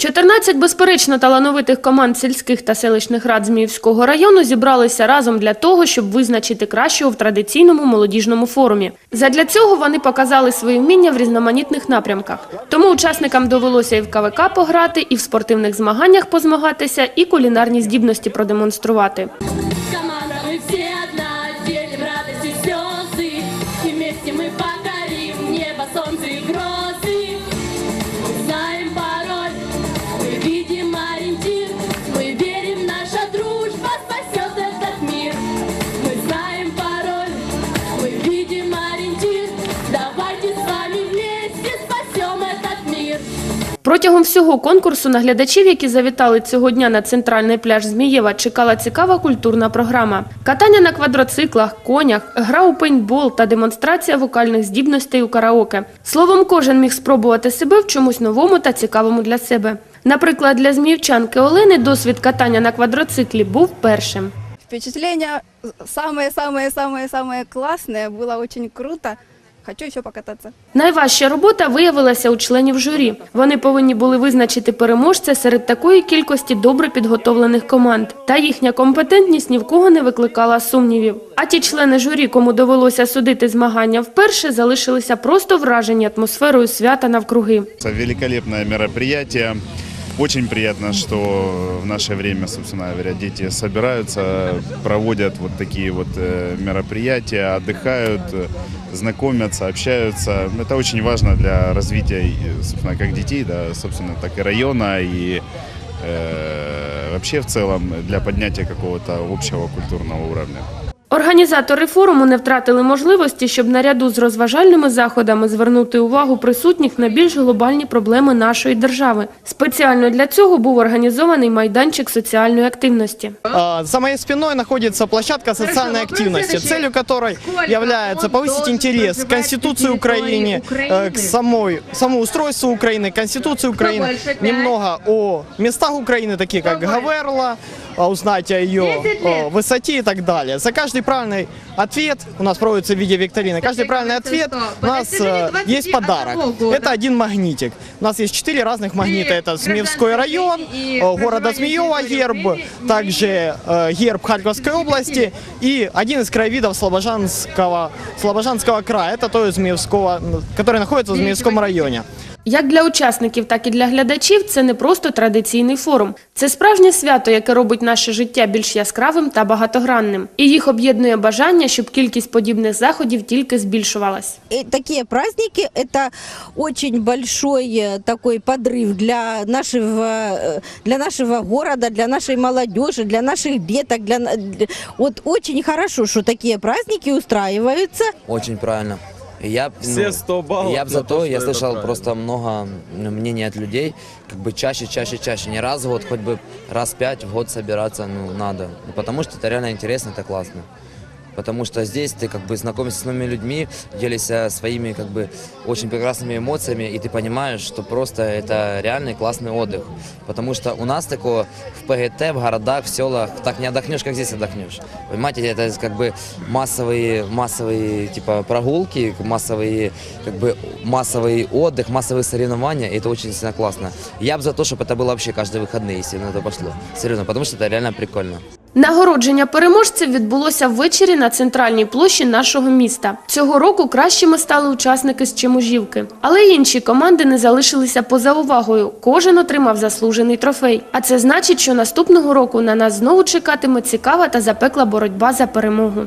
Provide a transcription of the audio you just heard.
14 безперечно талановитих команд сільських та селищних рад Зміївського району зібралися разом для того, щоб визначити кращого в традиційному молодіжному форумі. Задля цього вони показали свої вміння в різноманітних напрямках. Тому учасникам довелося і в КВК пограти, і в спортивних змаганнях позмагатися, і кулінарні здібності продемонструвати. Протягом всього конкурсу на глядачів, які завітали цього дня на центральний пляж Змієва, чекала цікава культурна програма. Катання на квадроциклах, конях, гра у пейнтбол та демонстрація вокальних здібностей у караоке. Словом, кожен міг спробувати себе в чомусь новому та цікавому для себе. Наприклад, для зміївчанки Олени досвід катання на квадроциклі був першим. Впечатления самые-самые-самые-самые классные. Было очень круто. Хочу еще покататься. Найважча робота виявилася у членів журі. Вони повинні були визначити переможця серед такої кількості добре підготовлених команд. Та їхня компетентність ні в кого не викликала сумнівів. А ті члени журі, кому довелося судити змагання вперше, залишилися просто вражені атмосферою свята навкруги. Это Великолепное мероприятие. Очень приятно, что в наше время, собственно говоря, дети собираются, проводят вот такие вот э, мероприятия, отдыхают, э, знакомятся, общаются. Это очень важно для развития, э, собственно, как детей, да, собственно, так и района, и э, вообще в целом для поднятия какого-то общего культурного уровня. Організатори форуму не втратили можливості, щоб наряду з розважальними заходами звернути увагу присутніх на більш глобальні проблеми нашої держави. Спеціально для цього був організований майданчик соціальної активності. А, За моей спиной находится площадка социальной активности, целью которой является повысить интерес к Конституции Украины, э, к самой, самоустройству Украины, Конституции Украины, немного о местах Украины, такие как Гаверла, а, Узнать о ее высоте и так далее. За каждый правильный ответ у нас проводится в виде викторины. Каждый правильный ответ у нас э, есть подарок. Это один магнитик. У нас есть четыре разных магнита. Это Змеевской район, э, города Змеева герб, также э, герб Харьковской области и один из краевидов Слобожанского, Слобожанского края. Это то Змеевского, который находится в Змеевском районе. Як для учасників, так і для глядачів це не просто традиційний форум. Це справжнє свято, яке робить наше життя більш яскравим та багатогранним. І їх об'єднує бажання, щоб кількість подібних заходів тільки збільшувалась. э, такие праздники – это очень большой э, такой подрыв для нашего, э, для нашего города, для нашей молодежи, для наших деток. Для, на- для- Вот очень хорошо, что такие праздники устраиваются. Очень правильно. И Я, б, Все ну, 100 баллов Я бы за за то, то, что я это слышал правильно. просто много ну, мнений от людей, как бы чаще, чаще, чаще, не раз в год, хоть бы раз пять в год собираться, ну, надо. Ну, Потому что это реально интересно, это классно. Потому что здесь ты как бы знакомишься с новыми людьми, делишься своими как бы очень прекрасными эмоциями, и ты понимаешь, что просто это реальный классный отдых. Потому что у нас такого в ПГТ, в городах, в селах так не отдохнешь, как здесь отдохнешь. Понимаете, это как бы массовые, массовые типа прогулки, массовые, как бы массовый отдых, массовые соревнования, и это очень сильно классно. Я бы за то, чтобы это было вообще каждые выходные, если на это пошло. Серьезно, потому что это реально прикольно. Нагородження переможців відбулося ввечері на центральній площі нашого міста. Цього року кращими стали учасники з Чемужівки. Але інші команди не залишилися поза увагою. Кожен отримав заслужений трофей. А це значить, що наступного року на нас знову чекатиме цікава та запекла боротьба за перемогу.